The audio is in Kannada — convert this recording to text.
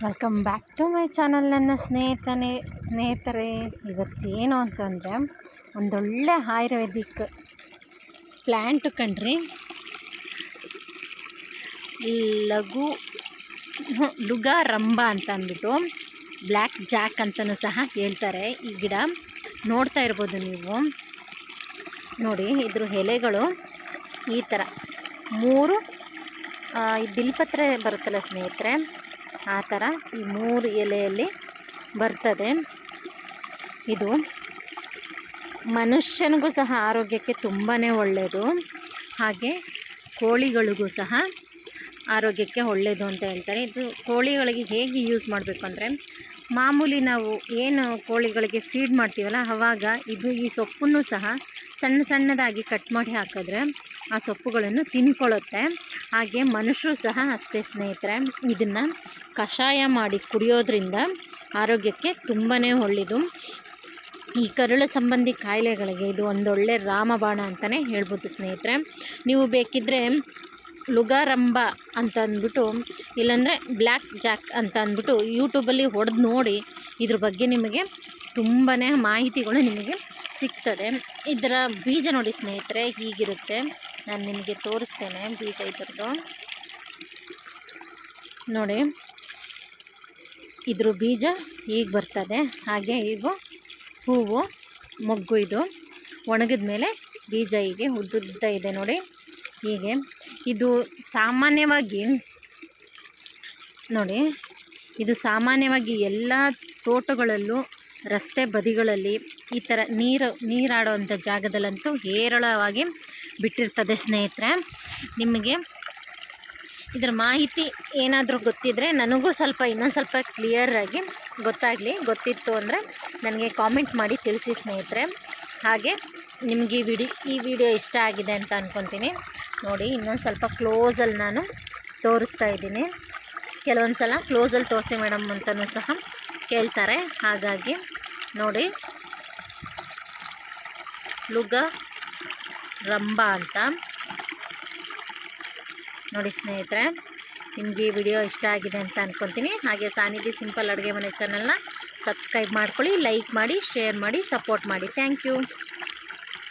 Welcome back to my channel ನನ್ನ ಸ್ನೇಹಿತನೇ, ಸ್ನೇಹಿತರೆ. ಇವತ್ತೇನು ಅಂತಂದರೆ, ಒಂದೊಳ್ಳೆ ಆಯುರ್ವೇದಿಕ್ ಪ್ಲ್ಯಾಂಟು ಕಣ್ರಿ ಲಘು ಲುಗಾ ರಂಬ ಅಂತ ಅಂದ್ಬಿಟ್ಟು ಬ್ಲ್ಯಾಕ್ ಜಾಕ್ ಅಂತಲೂ ಸಹ ಹೇಳ್ತಾರೆ. ಈ ಗಿಡ ನೋಡ್ತಾ ಇರ್ಬೋದು ನೀವು. ನೋಡಿ, ಇದ್ರ ಎಲೆಗಳು ಈ ಥರ ಮೂರು ಈ ಬಿಲ್ಪತ್ರೆ ಬರುತ್ತಲ್ಲ ಸ್ನೇಹಿತರೆ ಆ ಥರ ಈ ಮೂರು ಎಲೆಯಲ್ಲಿ ಬರ್ತದೆ. ಇದು ಮನುಷ್ಯನಿಗೂ ಸಹ ಆರೋಗ್ಯಕ್ಕೆ ತುಂಬಾ ಒಳ್ಳೆಯದು ಹಾಗೆ ಕೋಳಿಗಳಿಗೂ ಸಹ ಆರೋಗ್ಯಕ್ಕೆ ಒಳ್ಳೆಯದು ಅಂತ ಹೇಳ್ತಾರೆ. ಇದು ಕೋಳಿಗಳಿಗೆ ಹೇಗೆ ಯೂಸ್ ಮಾಡಬೇಕು ಅಂದರೆ ಮಾಮೂಲಿ ನಾವು ಏನು ಕೋಳಿಗಳಿಗೆ ಫೀಡ್ ಮಾಡ್ತೀವಲ್ಲ ಆವಾಗ ಇದು ಈ ಸೊಪ್ಪನ್ನು ಸಹ ಸಣ್ಣ ಸಣ್ಣದಾಗಿ ಕಟ್ ಮಾಡಿ ಹಾಕಿದ್ರೆ ಆ ಸೊಪ್ಪುಗಳನ್ನು ತಿನ್ಕೊಳ್ಳುತ್ತೆ. ಹಾಗೆ ಮನುಷ್ಯರು ಸಹ ಅಷ್ಟೇ ಸ್ನೇಹಿತರೆ, ಇದನ್ನು ಕಷಾಯ ಮಾಡಿ ಕುಡಿಯೋದ್ರಿಂದ ಆರೋಗ್ಯಕ್ಕೆ ತುಂಬಾ ಒಳ್ಳೆಯದು ಈ ಕರುಳು ಸಂಬಂಧಿ ಕಾಯಿಲೆಗಳಿಗೆ ಇದು ಒಂದೊಳ್ಳೆ ರಾಮಬಾಣ ಅಂತಲೇ ಹೇಳ್ಬೋದು ಸ್ನೇಹಿತರೆ. ನೀವು ಬೇಕಿದ್ದರೆ ಲುಗಾರಂಭ ಅಂತ ಅಂದ್ಬಿಟ್ಟು, ಇಲ್ಲಾಂದರೆ ಬ್ಲ್ಯಾಕ್ ಜಾಕ್ ಅಂತ ಅಂದ್ಬಿಟ್ಟು ಯೂಟ್ಯೂಬಲ್ಲಿ ಹೊಡೆದು ನೋಡಿ ಇದ್ರ ಬಗ್ಗೆ ನಿಮಗೆ ತುಂಬಾ ಮಾಹಿತಿಗಳು ನಿಮಗೆ ಸಿಗ್ತದೆ. ಇದರ ಬೀಜ ನೋಡಿ ಸ್ನೇಹಿತರೆ, ಹೀಗಿರುತ್ತೆ. ನಾನು ನಿಮಗೆ ತೋರಿಸ್ತೇನೆ ಬೀಜ ಇದ್ರದ್ದು. ನೋಡಿ, ಇದ್ರ ಬೀಜ ಈಗ ಬರ್ತದೆ. ಹಾಗೆ ಈಗ ಹೂವು, ಮೊಗ್ಗು ಇದು ಒಣಗಿದ ಮೇಲೆ ಬೀಜ ಹೀಗೆ ಉದ್ದುದ್ದ ಇದೆ ನೋಡಿ. ಹೀಗೆ. ಇದು ಸಾಮಾನ್ಯವಾಗಿ ನೋಡಿ, ಇದು ಸಾಮಾನ್ಯವಾಗಿ ಎಲ್ಲ ತೋಟಗಳಲ್ಲೂ ರಸ್ತೆ ಬದಿಗಳಲ್ಲಿ ಈ ಥರ ನೀರು, ನೀರಾಡುವಂಥ ಜಾಗದಲ್ಲಂತೂ ಹೇರಳವಾಗಿ ಬಿಟ್ಟಿರ್ತದೆ ಸ್ನೇಹಿತರೆ. ನಿಮಗೆ ಇದರ ಮಾಹಿತಿ ಏನಾದರೂ ಗೊತ್ತಿದ್ದರೆ ನನಗೂ ಸ್ವಲ್ಪ ಇನ್ನೊಂದು ಸ್ವಲ್ಪ ಕ್ಲಿಯರಾಗಿ ಗೊತ್ತಾಗಲಿ. ಗೊತ್ತಿತ್ತು ಅಂದರೆ ನನಗೆ ಕಾಮೆಂಟ್ ಮಾಡಿ ತಿಳಿಸಿ ಸ್ನೇಹಿತರೆ. ಹಾಗೆ ನಿಮಗೆ ಈ ವಿಡಿ, ಈ ವಿಡಿಯೋ ಇಷ್ಟ ಆಗಿದೆ ಅಂತ ಅಂದ್ಕೊತೀನಿ ನೋಡಿ, ಇನ್ನೊಂದು ಸ್ವಲ್ಪ ಕ್ಲೋಸಲ್ಲಿ ನಾನು ತೋರಿಸ್ತಾ ಇದ್ದೀನಿ. ಕೆಲವೊಂದು ಸಲ ಕ್ಲೋಸಲ್ಲಿ ತೋರಿಸಿ ಮೇಡಮ್ ಅಂತಲೂ ಸಹ. ಕೇಳ್ತಾರೆ. ಹಾಗಾಗಿ ನೋಡಿ, ಲುಗ ರಂಬ ಅಂತ. ನೋಡಿ ಸ್ನೇಹಿತರೆ, ನಿಮಗೆ ಈ ವಿಡಿಯೋ ಇಷ್ಟ ಆಗಿದೆ ಅಂತ ಅಂದ್ಕೊತೀನಿ ಹಾಗೆ ಸಾನಿಧಿ ಸಿಂಪಲ್ ಅಡುಗೆ ಮನೆ ಚಾನಲ್ನ ಸಬ್ಸ್ಕ್ರೈಬ್ ಮಾಡ್ಕೊಳ್ಳಿ ಲೈಕ್ ಮಾಡಿ ಶೇರ್ ಮಾಡಿ ಸಪೋರ್ಟ್ ಮಾಡಿ. Thank you